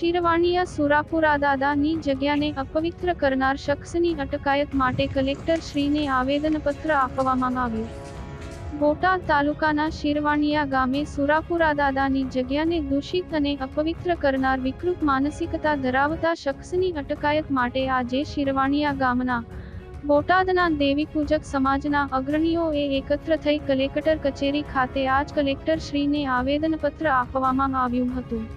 શિરવાણિયા સુરાપુરા દાદાની જગ્યાને અપવિત્ર કરનાર શખ્સની અટકાયત માટે કલેક્ટર શ્રીને આવેદનપત્ર આપવામાં આવ્યું. બોટાદ તાલુકાના શિરવાણીયા ગામે સુરાપુરા દાદાની જગ્યાને દૂષિત અને અપવિત્ર કરનાર વિકૃત માનસિકતા ધરાવતા શખ્સની અટકાયત માટે આજે શિરવાણીયા ગામના બોટાદના દેવી પૂજક સમાજના અગ્રણીઓએ એકત્ર થઈ કલેક્ટર કચેરી ખાતે આજ કલેક્ટર શ્રીને આવેદનપત્ર આપવામાં આવ્યું હતું.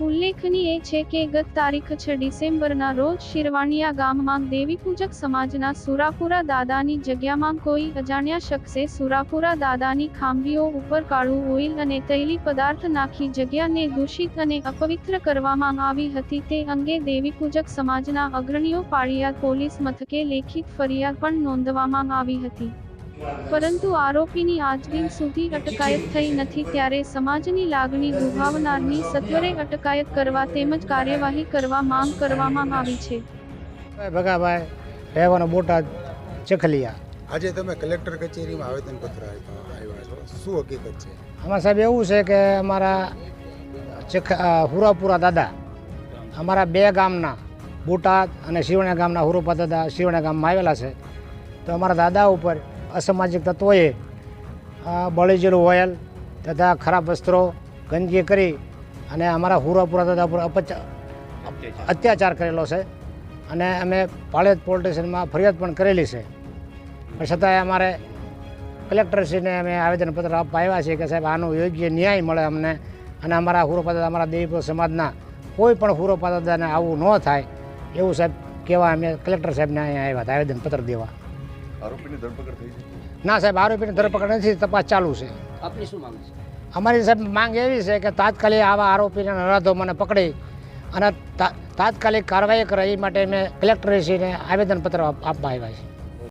ઉલ્લેખનીય છે કે ગત તારીખ છ ડિસેમ્બરના રોજ શિરવાણિયા ગામમાં દેવી પૂજક સમાજના સુરાપુરા દાદાની જગ્યામાં કોઈ અજાણ્યા શખ્સે સુરાપુરા દાદાની ખાંભીઓ ઉપર કાળું ઓઇલ અને તૈલી પદાર્થ નાખી જગ્યાને દૂષિત અને અપવિત્ર કરવામાં આવી હતી. તે અંગે દેવી પૂજક સમાજના અગ્રણીઓ પાળિયા પોલીસ મથકે લેખિત ફરિયાદ પણ નોંધવામાં આવી હતી. પરંતુ આરોપીની આજદિન સુધી અટકાયત થઈ નથી ત્યારે સમાજની લાગણી દુભાવનારની સત્વરે અટકાયત કરવા તેમજ કાર્યવાહી કરવા માંગ કરવામાં આવી છે. ભગાભાઈ રહેવાનો બોટાદ ચખલિયા. આજે તમે કલેક્ટર કચેરીમાં આવેદનપત્ર આવ્યા છો. શું હકીકત છે? આમાં સાહેબ એવું છે કે અમારા ચખ હુરાપુરા દાદા અમારા બે ગામના બોટાદ અને શિવણા ગામના હુરોપા દાદા શિવણા ગામમાં આવેલા છે. તો અમારા દાદા ઉપર અસામાજિક તત્વોએ બળેજેલું ઓયલ ઓઇલ તથા ખરાબ વસ્ત્રો ગંદકી કરી અને અમારા હુરાપુરા તથા પર અપચ અત્યાચાર. કરેલો છે અને અમે પાળેજ પોલીસ સ્ટેશનમાં ફરિયાદ પણ કરેલી છે. પણ છતાંય અમારે કલેક્ટરશ્રીને અમે આવેદનપત્ર આપવા આવ્યા છીએ કે સાહેબ આનું યોગ્ય ન્યાય મળે અમને અને અમારા હુરોપાદા અમારા દેવીપુર સમાજના કોઈ પણ હુરોપાદાને આવું ન થાય એવું સાહેબ કહેવા અમે કલેક્ટર સાહેબને અહીંયા આવ્યા હતા આવેદનપત્ર દેવા. આરોપીની ધરપકડ થઈ છે? ના સાહેબ આરોપીની ધરપકડ નથી તપાસ ચાલુ છે. આપની શું માંગ છે? અમારી સાહેબ માંગ એવી છે કે તાત્કાલિક આવા આરોપીને નરાધોમને પકડી અને તાત્કાલિક કાર્યવાહી કરે એ માટે મેં કલેક્ટરશ્રીને આવેદનપત્ર આપવા આવ્યા છીએ.